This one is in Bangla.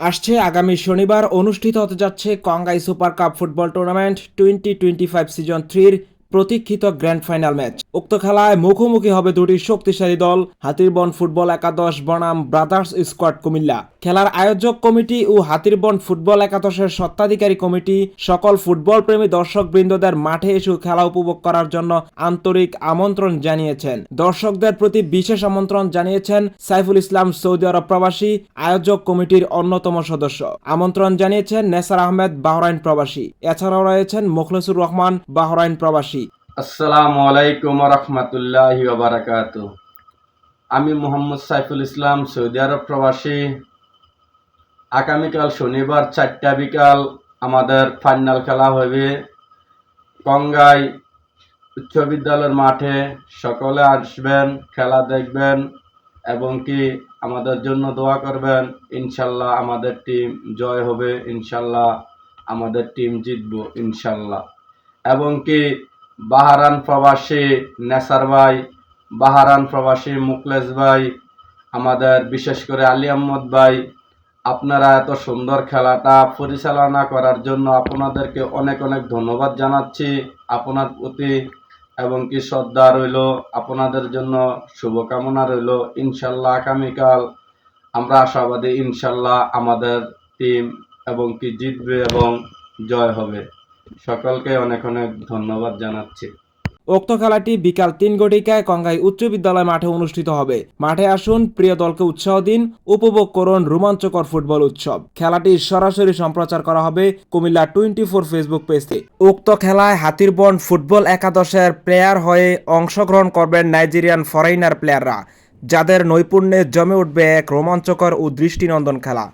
আসছে আগামী শনিবার, অনুষ্ঠিত হতে যাচ্ছে Kangai super cup football tournament twenty twenty five season থ্রির প্রতীক্ষিত গ্র্যান্ড ফাইনাল ম্যাচ উক্ত খেলায় মুখোমুখি হবে দুটি শক্তিশালী দল, হাতিরবন ফুটবল একাদশ, বনাম ব্রাদার্স স্কোয়াড কুমিল্লা। খেলার আয়োজক কমিটি ও হাতিরবন ফুটবল একাদশের সত্ত্বাধিকারী কমিটি সকল ফুটবল প্রেমী দর্শক বৃন্দদের মাঠে এসে খেলা উপভোগ করার জন্য আন্তরিক আমন্ত্রণ জানিয়েছেন। দর্শকদের প্রতি বিশেষ আমন্ত্রণ জানিয়েছেন সাইফুল ইসলাম, সৌদি আরব প্রবাসী, আয়োজক কমিটির অন্যতম সদস্য। আমন্ত্রণ জানিয়েছেন নেসার আহমেদ, বাহরাইন প্রবাসী। এছাড়াও রয়েছেন মুখলেসুর রহমান, বাহরাইন প্রবাসী। আসসালামু আলাইকুম রহমতুল্লাহি বারাকাত আমি মোহাম্মদ সাইফুল ইসলাম, সৌদি আরব প্রবাসী। আগামীকাল শনিবার চারটা বিকাল আমাদের ফাইনাল খেলা হবে। কঙ্গাই উচ্চ বিদ্যালয়ের মাঠে সকলে আসবেন, খেলা দেখবেন এবং কি আমাদের জন্য দোয়া করবেন। ইনশাল্লাহ আমাদের টিম জয় হবে, ইনশাল্লাহ আমাদের টিম জিতবো, ইনশাল্লাহ। এবং কি বাহারান প্রবাসী নেসার ভাই, বাহারান প্রবাসী মুকলেশ ভাই, আমাদের বিশেষ করে আলী আহমদ ভাই, আপনারা এত সুন্দর খেলাটা পরিচালনা করার জন্য আপনাদেরকে অনেক অনেক ধন্যবাদ জানাচ্ছি। আপনার প্রতি এবং কি শ্রদ্ধা রইল, আপনাদের জন্য শুভকামনা রইল। ইনশাল্লাহ আগামীকাল আমরা আশাবাদী ইনশাল্লাহ আমাদের টিম এবং কি জিতবে এবং জয় হবে। সকলকে অনেক অনেক ধন্যবাদ জানাচ্ছি। উক্ত খেলাটি বিকাল তিন ঘটিকায় কঙ্গাই উচ্চ বিদ্যালয় মাঠে অনুষ্ঠিত হবে। মাঠে আসুন, প্রিয় দলকে উৎসাহ দিন, উপভোগ করুন রোমাঞ্চকর ফুটবল উৎসব। খেলাটি সরাসরি সম্প্রচার করা হবে কুমিল্লা টোয়েন্টি ফোর ফেসবুক পেজে। উক্ত খেলায় হাতিরবন ফুটবল একাদশের প্লেয়ার হয়ে অংশগ্রহণ করবেন নাইজেরিয়ান ফরেইনার প্লেয়াররা, যাদের নৈপুণ্যে জমে উঠবে এক রোমাঞ্চকর ও দৃষ্টিনন্দন খেলা।